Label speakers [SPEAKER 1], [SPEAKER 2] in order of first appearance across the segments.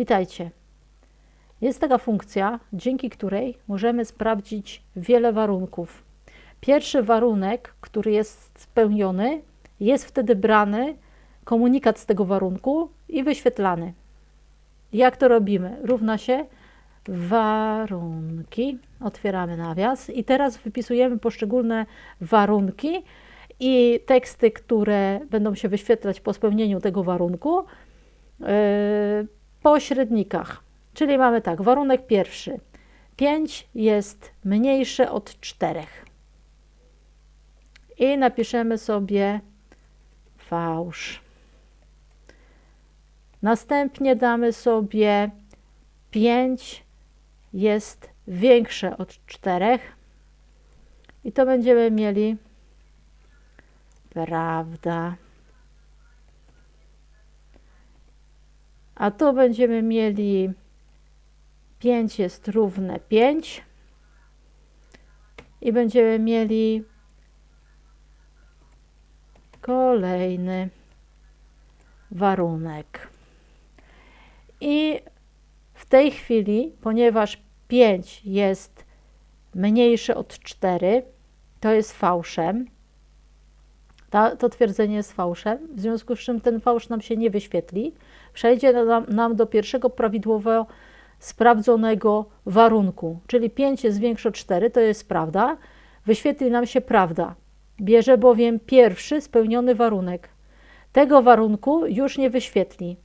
[SPEAKER 1] Witajcie. Jest taka funkcja, dzięki której możemy sprawdzić wiele warunków. Pierwszy warunek, który jest spełniony, jest wtedy brany komunikat z tego warunku i wyświetlany. Jak to robimy? Równa się warunki. Otwieramy nawias i teraz wypisujemy poszczególne warunki i teksty, które będą się wyświetlać po spełnieniu tego warunku yy, po średnikach. Czyli mamy tak, warunek pierwszy. 5 jest mniejsze od 4. I napiszemy sobie fałsz. Następnie damy sobie 5 jest większe od 4. I to będziemy mieli prawda. A tu będziemy mieli 5 jest równe 5 i będziemy mieli kolejny warunek. I w tej chwili, ponieważ 5 jest mniejsze od 4, to jest fałszem. Ta, to twierdzenie jest fałszem, w związku z czym ten fałsz nam się nie wyświetli. Przejdzie nam, nam do pierwszego prawidłowo sprawdzonego warunku, czyli 5 jest większe od 4, to jest prawda. Wyświetli nam się prawda. Bierze bowiem pierwszy spełniony warunek. Tego warunku już nie wyświetli.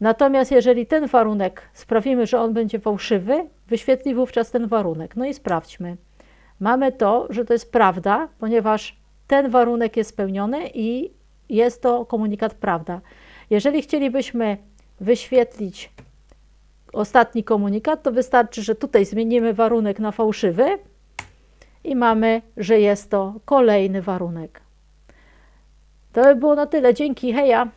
[SPEAKER 1] Natomiast jeżeli ten warunek sprawimy, że on będzie fałszywy, wyświetli wówczas ten warunek. No i sprawdźmy. Mamy to, że to jest prawda, ponieważ ten warunek jest spełniony i jest to komunikat prawda. Jeżeli chcielibyśmy wyświetlić ostatni komunikat, to wystarczy, że tutaj zmienimy warunek na fałszywy i mamy, że jest to kolejny warunek. To by było na tyle. Dzięki, heja!